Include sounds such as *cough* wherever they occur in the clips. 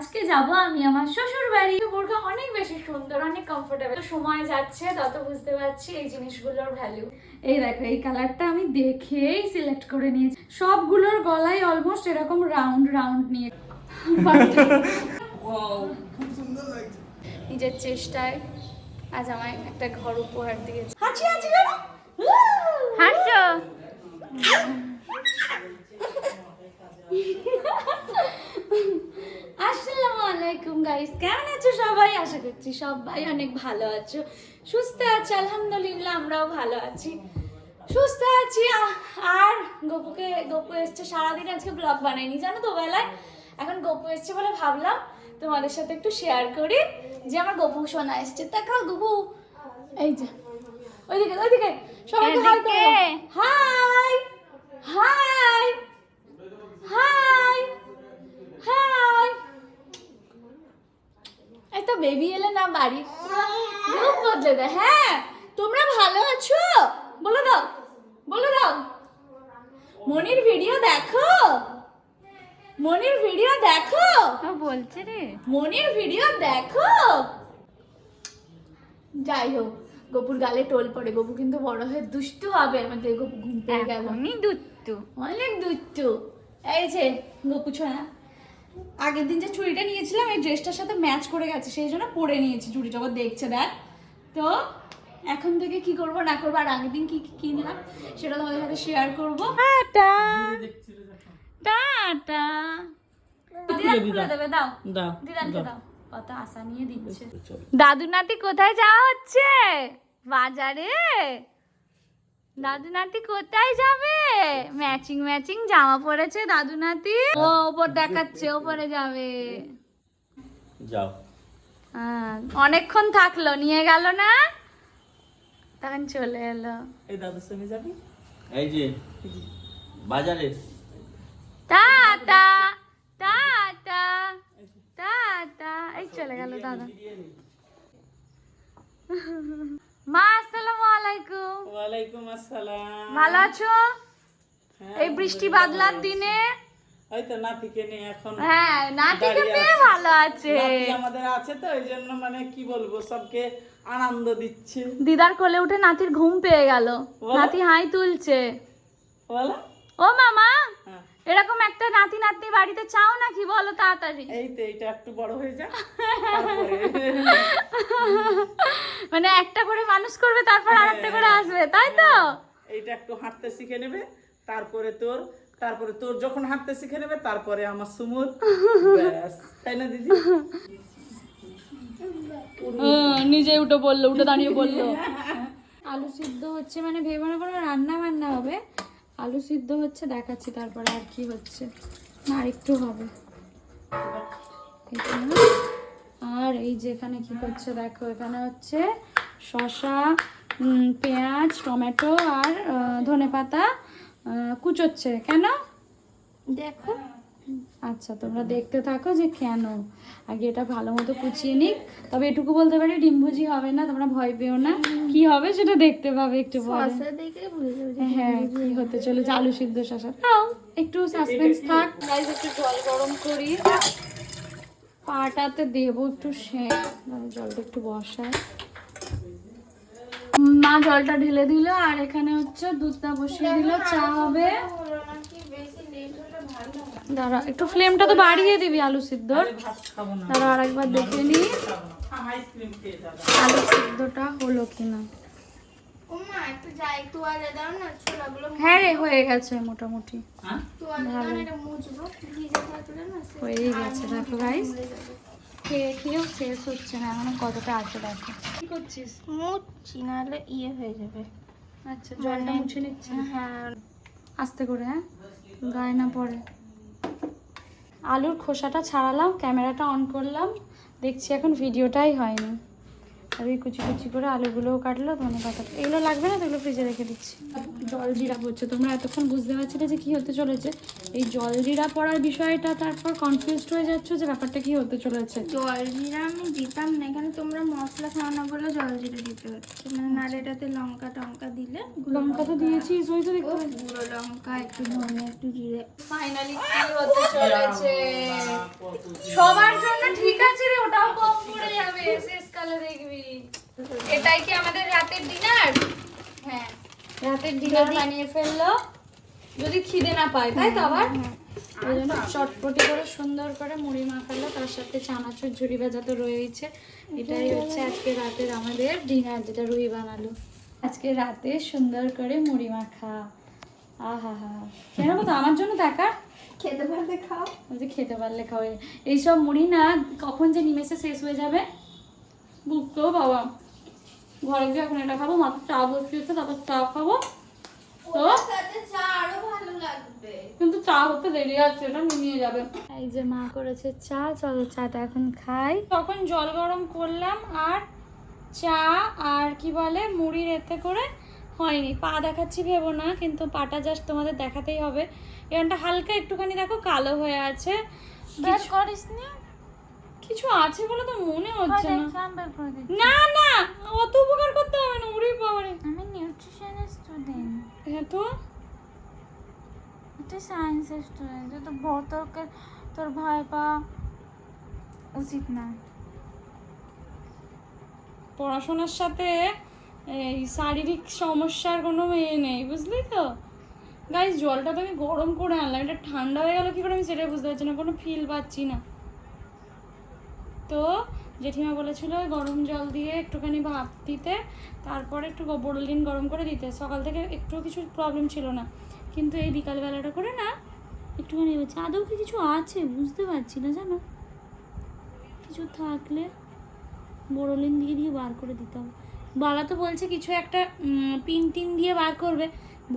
আজকে যাব আমি আমার শ্বশুর বাড়ি বোরকা অনেক বেশি সুন্দর অনেক কমফোর্টেবল সময় যাচ্ছে তত বুঝতে পারছি এই জিনিসগুলোর ভ্যালু এই দেখো এই কালারটা আমি দেখেই সিলেক্ট করে নিয়েছি। সবগুলোর গলায় অলমোস্ট এরকম রাউন্ড রাউন্ড নিয়ে। নিজের চেষ্টায় আজ আমায় একটা ঘর উপহার দিয়েছে। হাসো আসসালামু আলাইকুম গাইস কেমন আছো সবাই? আশা করছি সবাই অনেক ভালো আছো। সুস্থ আছি আলহামদুলিল্লাহ আমরাও ভালো আছি। সুস্থ আছি আর গপুকে গপু এসছে সারাদিন আজকে ব্লগ বানাইনি জানো তো বেলায় এখন গপু এসছে বলে ভাবলাম তোমাদের সাথে একটু শেয়ার করি যে আমার গপু শোনা এসছে। দেখাও গপু? এই যে ওইদিকে ওইদিকে সবাইকে হাই করো হাই হাই হাই হাই এই তো বেবি এলে না বাড়ি। রূপ বদলে দেয় হ্যাঁ। তোমরা ভালো আছো? বলে দাও বলে দাও। মনির ভিডিও দেখো? মনির ভিডিও দেখো? বলছে রে। মনির ভিডিও দেখো? যাই হোক গপুর গালে টোল পড়ে গপু কিন্তু বড় হয়ে দুষ্টু হবে। আমাদের গপু ঘুম পেয়ে গেল। এখনই দুত্তু অনেক দুষ্টু। এই যে গপু ছোঁয়া। আগের দিন যে চুড়িটা নিয়েছিলাম এই ড্রেসটার সাথে ম্যাচ করে গেছে সেই জন্য পরে নিয়েছি চুড়িটা আবার দেখছে দেখ। তো এখন থেকে কি করব না করব আর আগের দিন কি কি কিনলাম সেটা তোমাদের সাথে শেয়ার করব। টাটা। টাটা। দিদা দেবে দাও। দাও দিদানকে দাও। কত আশা নিয়ে দিচ্ছে। দাদু নাতি কোথায় যাওয়া হচ্ছে? বাজারে? দাদু নাতি কোথায় যাবে? ম্যাচিং ম্যাচিং জামা পরেছে দাদু নাতি ও ওপর দেখাচ্ছে ওপরে যাবে। যাও। হ্যাঁ, অনেকক্ষণ থাকল নিয়ে গেল না? তখন চলে এলো। এই দাদুর সঙ্গে যাবি? এই যে বাজারে। টাটা টাটা টাটা এই চলে গেল দাদা। মা আসসালামু আলাইকুম। ওয়ালাইকুম আসসালাম। ভালো আছো? হ্যাঁ, এই বৃষ্টি বাদলার দিনে? ওই তো নাতিকে নিয়ে এখন হ্যাঁ নাতিকে পেয়ে ভালো আছে। নাতি আমাদের আছে তো এই জন্য মানে কি বলব সবকে আনন্দ দিচ্ছে। দিদার কোলে উঠে নাতির ঘুম পেয়ে গেল। নাতি হাই তুলছে। বলো। ও মামা হ্যাঁ। এরকম একটা নাতি নাতনি বাড়িতে চাও নাকি? বলো তাড়াতাড়ি। এই তো এটা একটু বড় হয়ে যাক। *laughs* তারপরে। মানে একটা করে মানুষ করবে তারপর আর একটা করে আসবে তাই তো? এইটা একটু হাঁটতে শিখে নেবে তারপরে তোর তারপরে তোর যখন হাঁটতে শিখে নেবে তারপরে আমার সুমুর। তাই না দিদি? নিজে উঠে বলল উঠে দাঁড়িয়ে বলল। আলু সিদ্ধ হচ্ছে মানে ভেবে মনে করো রান্না বান্না হবে। আলু সিদ্ধ হচ্ছে, দেখাচ্ছি তারপরে আর কি হচ্ছে। না একটু হবে। আর এই যে এখানে কি করছে, দেখো, এখানে হচ্ছে শশা পেঁয়াজ, টমেটো আর ধনে পাতা কুচোচ্ছে। কেন? দেখো। আচ্ছা তোমরা দেখতে থাকো যে কেন। আগে এটা ভালো মতো কুচিয়ে নিক। তবে এটুকু বলতে পারি ডিম ভুজি হবে না তোমরা ভয় পেও না। কি হবে সেটা দেখতে পাবে একটু হ্যাঁ কি হতে চলেছে? আলু সিদ্ধ শশা তাও একটু সাসপেন্স থাক। গাইজ একটু জল গরম করি। পাটাতে দেবো একটু সেঁক মানে জলটা একটু বসায়। মা জলটা ঢেলে দিল আর এখানে হচ্ছে দুধটা বসিয়ে দিল। চা হবে। দাঁড়া একটু ফ্লেমটা তো বাড়িয়ে দিবি আলু সিদ্ধর। দাঁড়া আর একবার দেখে নি। আইসক্রিম খেয়ে যাবে আলু সিদ্ধটা হলো কিনা? হ্যাঁ রে হয়ে গেছে মোটামুটি। হ্যাঁ? হয়েই গেছে দেখো গাইস খেয়ে খেয়েও শেষ হচ্ছে না এখনও কতটা আছে দেখো। কি করছিস? মুছছি নাহলে ইয়ে হয়ে যাবে। আচ্ছা জলটা মুছে নিচ্ছে। হ্যাঁ। আস্তে করে হ্যাঁ? গায়ে না পড়ে। আলুর খোসাটা ছাড়ালাম ক্যামেরাটা অন করলাম দেখছি এখন ভিডিওটাই হয়নি। আর ওই কুচি কুচি করে আলুগুলোও কাটলো ধনে পাতাটা এগুলো লাগবে না তো এগুলো ফ্রিজে রেখে দিচ্ছি। জল জিরা হচ্ছে তোমরা এতক্ষণ বুঝতে পারছিলে যে কি হতে চলেছে। এই জল জিরা পড়ার বিষয়টা তারপর কনফিউজড হয়ে যাচ্ছ যে ব্যাপারটা কি হতে চলেছে। জল জিরা আমি দিতাম না এখানে তোমরা মশলা খাও না বলে জল জিরা দিতে হচ্ছে। মানে নাড়েটাতে লঙ্কা টঙ্কা দিলে লঙ্কা তো দিয়েছিস ওই তো পাচ্ছি। গুঁড়ো লঙ্কা একটু ধনে একটু জিরে। ফাইনালি কি হতে চলেছে? সবার জন্য এটাই কি আমাদের রাতের ডিনার হ্যাঁ। রাতের ডিনার বানিয়ে ফেলল। যদি খিদে না পায় তাই তো আবার? ওই জন্য চটপটি করে সুন্দর করে মুড়ি মাখালো তার সাথে চানাচুর ঝুড়ি ভাজা তো রয়েছে এটাই হচ্ছে আজকে রাতের আমাদের ডিনার যেটা রুই বানালো। আজকে রাতে সুন্দর করে মুড়ি মাখা। আহা হা। কেন তো আমার জন্য দেখা খেতে পারলে খাও। বলছে খেতে পারলে খাওয়াই এইসব মুড়ি না কখন যে নিমেষে শেষ হয়ে যাবে? বুঝতেও বাবা ঘরে গিয়ে এখন এটা খাব মাত্র চা বসিয়েছে তারপর চা খাব। তো সাথে চা আরও ভালো লাগবে। কিন্তু চা হতে দেরি আছে এটা নিয়ে যাবে। এই যে মা করেছে চা চলো চাটা এখন খাই। তখন জল গরম করলাম আর চা আর কি বলে মুড়ির এতে করে হয়নি। পা দেখাচ্ছি ভেবো না কিন্তু পাটা জাস্ট তোমাদের দেখাতেই হবে। এখানটা হালকা একটুখানি দেখো কালো হয়ে আছে। করিস নি কিছু আছে বলে তো মনে হচ্ছে না। না না অত উপকার করতে হবে না উড়ি বাবারে। আমি নিউট্রিশনের স্টুডেন্ট হ্যাঁ তো? তুই সায়েন্সের স্টুডেন্ট তো বড় তোকে তোর ভয় পাওয়া উচিত না। পড়াশোনার সাথে এই শারীরিক সমস্যার কোনো ইয়ে নেই বুঝলি তো? গাইজ জলটা তো আমি গরম করে আনলাম এটা ঠান্ডা হয়ে গেল কি করে আমি সেটাই বুঝতে পারছি না কোনো ফিল পাচ্ছি না। তো জেঠিমা বলেছিল গরম জল দিয়ে একটুখানি ভাপ দিতে, তারপরে একটু বোরলিন গরম করে দিতে। সকাল থেকে একটু কিছু প্রবলেম ছিল না। কিন্তু এই বিকালবেলাটা করে না, একটুখানি হচ্ছে আদৌ কি কিছু আছে? বুঝতে পারছি না জানো। কিছু থাকলে বোরোলিন দিয়ে দিয়ে বার করে দিতে হবে। বালা তো বলছে কিছু একটা পিন টিন দিয়ে বার করবে।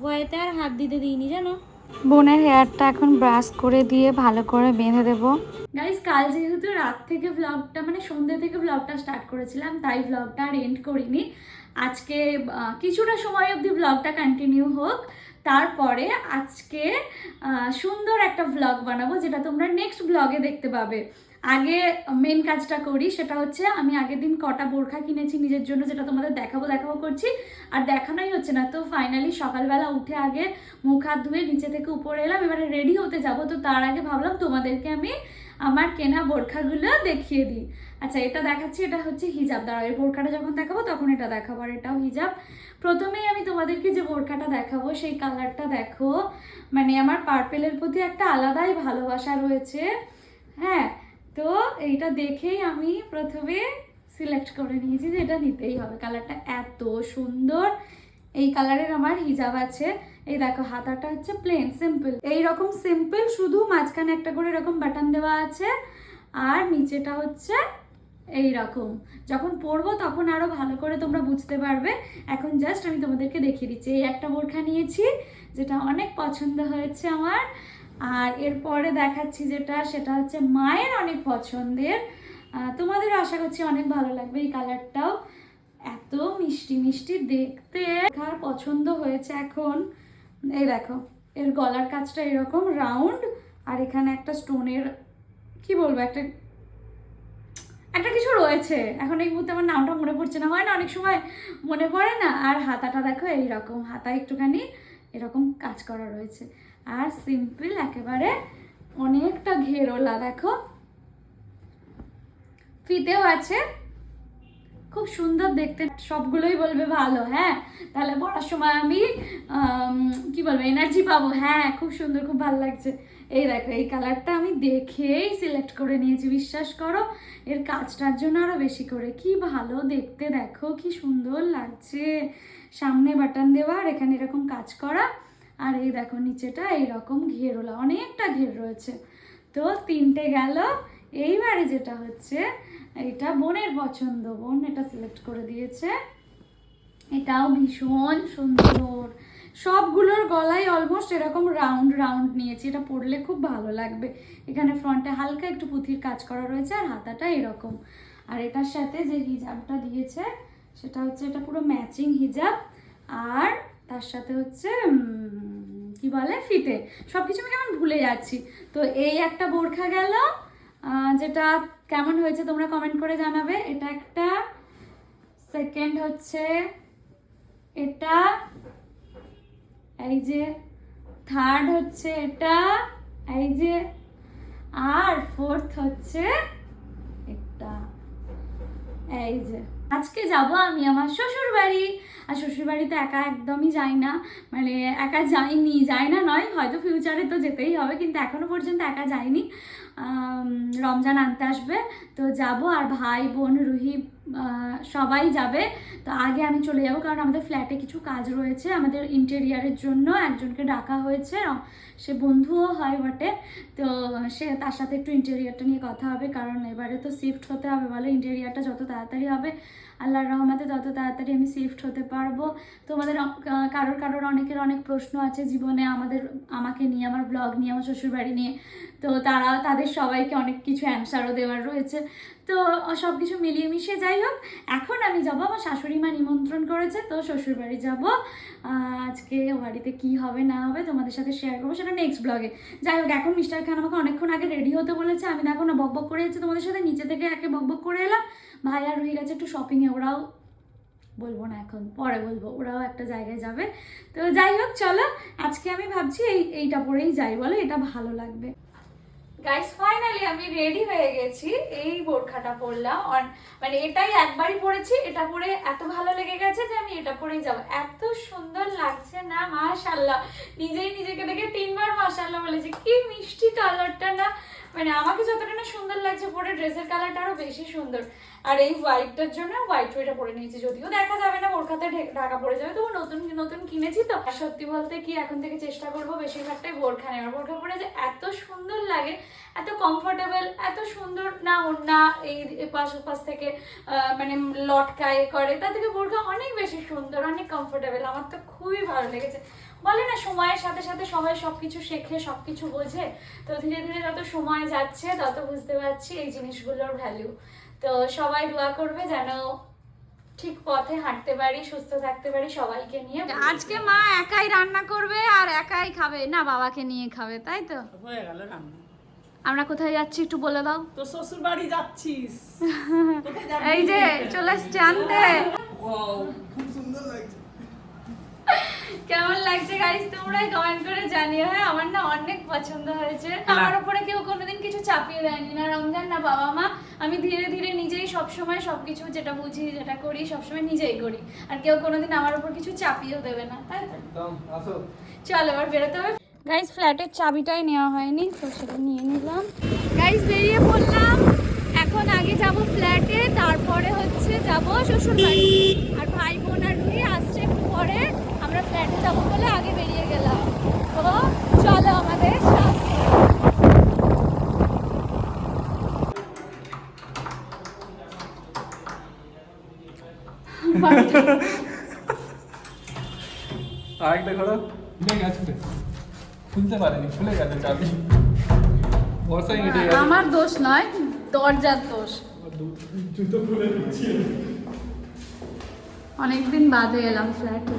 ভয়েতে আর হাত দিতে দিইনি জানো। বোনের হেয়ারটা এখন ব্রাশ করে দিয়ে ভালো করে বেঁধে দেবো। গাইজ কাল যেহেতু রাত থেকে ব্লগটা মানে সন্ধ্যে থেকে ব্লগটা স্টার্ট করেছিলাম, তাই ব্লগটা আর এন্ড করিনি। আজকে কিছুটা সময় অবধি ব্লগটা কন্টিনিউ হোক। তারপরে আজকে সুন্দর একটা ব্লগ বানাবো, যেটা তোমরা নেক্সট ব্লগে দেখতে পাবে। আগে মেন কাজটা করি, সেটা হচ্ছে আমি আগের দিন কটা বোরখা কিনেছি নিজের জন্য যেটা তোমাদের দেখাবো দেখাবো করছি। আর দেখানোই হচ্ছে না, তো ফাইনালি সকালবেলা উঠে আগে মুখ হাত ধুয়ে নিচে থেকে উপরে এলাম, এবারে রেডি হতে যাব, তো তার আগে ভাবলাম তোমাদেরকে আমি আমার কেনা বোরখাগুলো দেখিয়ে দিই। আচ্ছা এটা দেখাচ্ছি, এটা হচ্ছে হিজাব। দাঁড়াও, এই বোরখাটা যখন দেখাবো তখন এটা দেখাবো, আর এটাও হিজাব। প্রথমেই আমি তোমাদেরকে যে বোরখাটা দেখাবো, সেই কালারটা দেখো। মানে আমার পার্পেলের প্রতি একটা আলাদাই ভালোবাসা রয়েছে। হ্যাঁ তো এইটা দেখেই আমি প্রথমে সিলেক্ট করে নিয়েছি যে এটা নিতেই হবে। কালারটা এত সুন্দর। এই কালারের আমার হিজাব আছে। এই দেখো, হাতাটা হচ্ছে প্লেন সিম্পল এই রকম সিম্পল শুধু মাঝখানে একটা করে এরকম বাটন দেওয়া আছে। আর নিচেটা হচ্ছে এই রকম যখন পরবো তখন আরও ভালো করে তোমরা বুঝতে পারবে। এখন জাস্ট আমি তোমাদেরকে দেখিয়ে দিচ্ছি। এই একটা বোরখা নিয়েছি, যেটা অনেক পছন্দ হয়েছে আমার। আর এরপরে দেখাচ্ছি যেটা, সেটা হচ্ছে মায়ের অনেক পছন্দের। তোমাদের আশা করছি অনেক ভালো লাগবে এই কালারটাও। এত মিষ্টি মিষ্টি দেখতে। কার পছন্দ হয়েছে এখন? এই দেখো, এর গলার কাজটা এরকম রাউন্ড, আর এখানে একটা স্টোনের, কি বলব, একটা একটা কিছু রয়েছে। এখন এই মুহূর্তে আমার নামটা মনে পড়ছে না। হয় না, অনেক সময় মনে পড়ে না। আর হাতাটা দেখো এইরকম, হাতা একটুখানি এরকম কাজ করা রয়েছে। আর সিম্পল একেবারে অনেকটা ঘেরোলা, দেখো। ফিতেও আছে। খুব সুন্দর দেখতে। সবগুলোই বলবে ভালো হ্যাঁ? তাহলে পড়ার সময় আমি কি বলব এনার্জি পাবো। হ্যাঁ খুব সুন্দর, খুব ভালো লাগছে। এই দেখো, এই কালারটা আমি দেখেই সিলেক্ট করে নিয়েছি, বিশ্বাস করো। এর কাজটার জন্য আরও বেশি করে। কি ভালো দেখতে, দেখো, কি সুন্দর লাগছে। সামনে বাটন দেওয়া আর এখানে এরকম কাজ করা। আর এই দেখো, নিচেটা এইরকম ঘেরোলা অনেকটা ঘের রয়েছে। তো তিনটে গেল। এইবারে যেটা হচ্ছে, এটা বোনের পছন্দ। বোন এটা সিলেক্ট করে দিয়েছে। এটাও ভীষণ সুন্দর। সবগুলোর গলায় অলমোস্ট এরকম রাউন্ড রাউন্ড নিয়েছি। এটা পরলে খুব ভালো লাগবে। এখানে ফ্রন্টে হালকা একটু পুঁথির কাজ করা রয়েছে আর হাতাটা এরকম। আর এটার সাথে যে হিজাবটা দিয়েছে, সেটা হচ্ছে এটা পুরো ম্যাচিং হিজাব। আর তার সাথে হচ্ছে কি বলে, ফিতে। সব কিছু আমি কেমন ভুলে যাচ্ছি। তো এই একটা বোরখা গেল। যেটা কেমন হয়েছে তোমরা কমেন্ট করে জানাবে। এটা একটা সেকেন্ড হচ্ছে, এটা এই যে থার্ড হচ্ছে এটা এই যে আর ফোর্থ হচ্ছে এটা। এই যে আজকে যাব আমি আমার শ্বশুর বাড়ি আর শ্বশুর বাড়িতে একা একদমই যাই না। মানে একা যাইনি যাই না নয় হয়তো ফিউচারে তো যেতেই হবে কিন্তু এখনও পর্যন্ত একা যাইনি। রমজান আনতে আসবে। তো যাব আর ভাই বোন রুহি আহ, সবাই যাবে। তো আগে আমি চলে যাব কারণ আমাদের ফ্ল্যাটে কিছু কাজ রয়েছে। আমাদের ইন্টেরিয়ারের জন্য একজনকে ডাকা হয়েছে। সে বন্ধুও হয় বটে। তো সে তার সাথে একটু ইন্টেরিয়ারটা নিয়ে কথা হবে কারণ এবারে তো শিফট হতে হবে বলো। ইন্টেরিয়ারটা যত তাড়াতাড়ি হবে, আল্লাহর রহমতে তত তাড়াতাড়ি আমি শিফট হতে পারব। তোমাদের কারোর কারোর অনেকের অনেক প্রশ্ন আছে জীবনে আমাদের, আমাকে নিয়ে, আমার ব্লগ নিয়ে, আমার শ্বশুরবাড়ি নিয়ে। তো তারা তাদের সবাইকে অনেক কিছু অ্যান্সারও দেওয়ার রয়েছে। তো সব কিছু মিলিয়ে মিশিয়ে যাই হোক, এখন আমি যাব আমার শাশুড়ি মা নিমন্ত্রণ করেছে, তো শ্বশুরবাড়ি যাব। আজকে বাড়িতে কি হবে, না হবে তোমাদের সাথে শেয়ার করব সেটা নেক্সট ব্লগে যাই হোক, এখন মিস্টার খান আমাকে অনেকক্ষণ আগে রেডি হতে বলেছে, আমি দেখো না বকবক করে যাচ্ছি তোমাদের সাথে নিচে থেকে একে বকবক করে এলাম। ভাই আর রুহি গেছে একটু শপিংয়ে ওরাও, বলব না এখন, পরে বলব, ওরাও একটা জায়গায় যাবে। তো যাই হোক, চলো, আজকে আমি ভাবছি এই, এইটা পরেই যাই, বলো, এটা ভালো লাগবে। গাইস ফাইনালি আমি রেডি হয়ে গেছি। এই বোরখাটা পরলাম। মানে এটাই একবারই পরেছি, এটা পরে এত ভালো লেগে গেছে যে আমি এটা পরেই যাব। এত সুন্দর লাগছে না মাশাল্লাহ নিজেই নিজেকে দেখে তিনবার মাশাল্লাহ বলেছি, কি মিষ্টি কালারটা না। মানে আমাকে যতটা না সুন্দর লাগছে, পরে ড্রেসের কালারটা আরও বেশি সুন্দর। আর এই হোয়াইটটার জন্য হোয়াইট ওইটা পরে নিয়েছি, যদিও দেখা যাবে না বোরখাতে ঢে- ঢাকা পড়ে যাবে। তবু নতুন নতুন কিনেছি তো। আর সত্যি বলতে কি, এখন থেকে চেষ্টা করব বেশিরভাগটাই বোরখা নেওয়ার। বোরখা পরে যে এত সুন্দর লাগে, এত কমফোর্টেবল এত সুন্দর না না এই এপাশ ওপাশ থেকে মানে লটকায় করে, তার থেকে বোরখা অনেক বেশি সুন্দর, অনেক কমফোর্টেবল আমার তো খুবই ভালো লেগেছে। বলে না সময়ের সাথে সাথে সবাই সবকিছু শেখে সবকিছু বোঝে। তো ধীরে ধীরে যত সময় যাচ্ছে তত বুঝতে পারছি এই জিনিসগুলোর ভ্যালু তো সবাই দোয়া করবে যেন ঠিক পথে হাঁটতে পারি সুস্থ থাকতে পারি সবাইকে নিয়ে। আজকে মা একাই রান্না করবে আর একাই খাবে। না বাবাকে নিয়ে খাবে তাই তো? হয়ে গেল রান্না। আমরা কোথায় যাচ্ছি একটু বলে দাও। তো শ্বশুর বাড়ি যাচ্ছিস *laughs* এই যে চলে আসছে আনতে। খুব সুন্দর লাগছে। কেমন লাগছে গাইস তোমরা কমেন্ট করে জানিও। হ্যাঁ আমার না অনেক পছন্দ হয়েছে। আমার উপরে কেউ কোনোদিন কিছু চাপিয়ে দেয়নি। না রমজান না বাবা মা। আমি ধীরে ধীরে নিজেই সবসময় সবকিছু যেটা বুঝি যেটা করি সবসময় নিজেই করি। আর কেউ কোনোদিন আমার উপর কিছু চাপিয়েও দেবে না। তাই তো? একদম আসো। চল এবার বেরোতে হবে। গাইস ফ্ল্যাটের চাবিটাই নেওয়া হয়নি তো সেটা নিয়ে নিলাম। গাইস বেরিয়ে পড়লাম। এখন আগে যাব ফ্ল্যাটে তারপরে হচ্ছে যাব শ্বশুর বাড়ি আর ভাই বোন আর রুহি আসছে একটু পরে আমরা ফ্ল্যাটে যাব বলে আগে বেরিয়ে গেলাম। তো চলো আমাদের আরেকটা ঘোড়া? খুলে গেছে। খুলতে পারেনি খুলে গেছে চাবি। বর্ষায় কেটে গেছে। আমার দোষ নয় দরজার দোষ। অনেকদিন বাদে এলাম ফ্ল্যাটে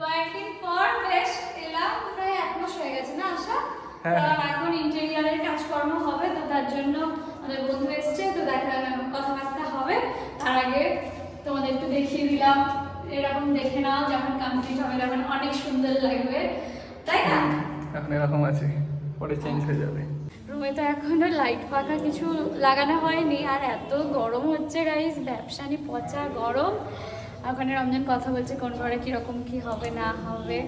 কয়েকদিন পর বেশ এলাম প্রায় এক মাস হয়ে গেছে না আশা হ্যাঁ। কারণ এখন ইন্টেরিয়ারের কাজকর্ম হবে তো তার জন্য আমাদের বন্ধু এসছে তো দেখা কথাবার্তা হবে। তার আগে তোমাদের একটু দেখিয়ে দিলাম এরকম দেখে নাও যখন কমপ্লিট হবে তখন অনেক সুন্দর লাগবে। তাই না? এখন এরকম আছে পরে চেঞ্জ হয়ে যাবে। রুমে তো এখনও লাইট ফাঁকা কিছু লাগানো হয়নি আর এত গরম হচ্ছে গাইস ব্যবসানি পচা গরম। ওখানে রমজান কথা বলছে, কোন ঘরে কীরকম কি হবে, না হবে।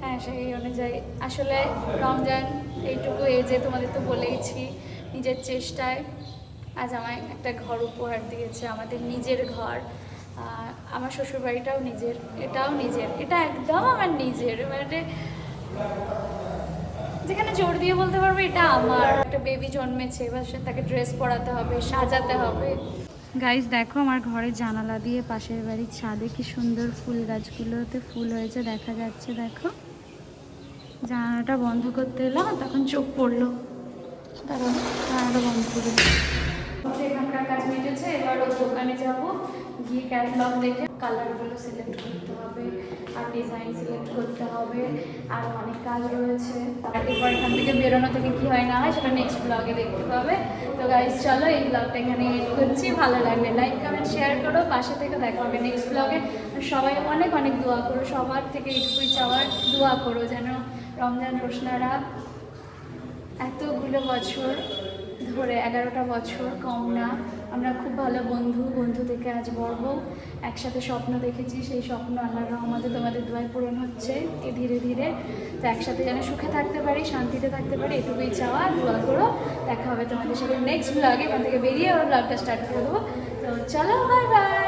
হ্যাঁ সেই অনুযায়ী। আসলে রমজান এইটুকু এজে তোমাদের তো বলেইছি, নিজের চেষ্টায়। আজ আমায় একটা ঘর উপহার দিয়েছে, আমাদের নিজের ঘর। আমার শ্বশুরবাড়িটাও নিজের, এটাও নিজের। এটা একদম আমার নিজের মানে যেখানে জোর দিয়ে বলতে পারব, এটা আমার। একটা বেবি জন্মেছে, এবার সে তাকে ড্রেস পরাতে হবে, সাজাতে হবে। গাইস দেখো আমার ঘরের জানালা দিয়ে পাশের বাড়ির ছাদে কি সুন্দর ফুল গাছগুলোতে ফুল হয়েছে, দেখা যাচ্ছে, দেখো। জানালাটা বন্ধ করতে এলাম, তখন চোখ পড়ল। বন্ধ করে এখানকার কাজ মিটেছে, এবার দোকানে যাব, গিয়ে ক্যাটলগ দেখে কালারগুলো সিলেক্ট করতে হবে, আর ডিজাইন সিলেক্ট করতে হবে, আর অনেক কাজ রয়েছে। এরপর এখান থেকে বেরোনো থেকে কী হয় না হয় সেটা নেক্সট ব্লগে দেখতে পাবে তো গাইজ চলো এই ব্লগটা এখানে এড করছি। ভালো লাগবে লাইক কমেন্ট শেয়ার করো। পাশে থেকে দেখা হবে নেক্সট ব্লগে সবাই অনেক অনেক দোয়া করো। সবার থেকে এইটুকুই চাওয়ার দোয়া করো যেন রমজান রোশনারা এতগুলো বছর ধরে এগারোটা বছর কম না আমরা খুব ভালো বন্ধু বন্ধু থেকে আজ বড় একসাথে স্বপ্ন দেখেছি, সেই স্বপ্ন আল্লাহ রহমতে তোমাদের দোয়ায় পূরণ হচ্ছে এ ধীরে ধীরে। তো একসাথে যেন সুখে থাকতে পারি, শান্তিতে থাকতে পারি, এটুকুই চাওয়া, দোয়া করো। দেখা হবে তোমাদের সাথে নেক্সট ব্লগে এখান থেকে বেরিয়ে আবার ব্লগটা স্টার্ট করে দেবো। তো চলো বাই বাই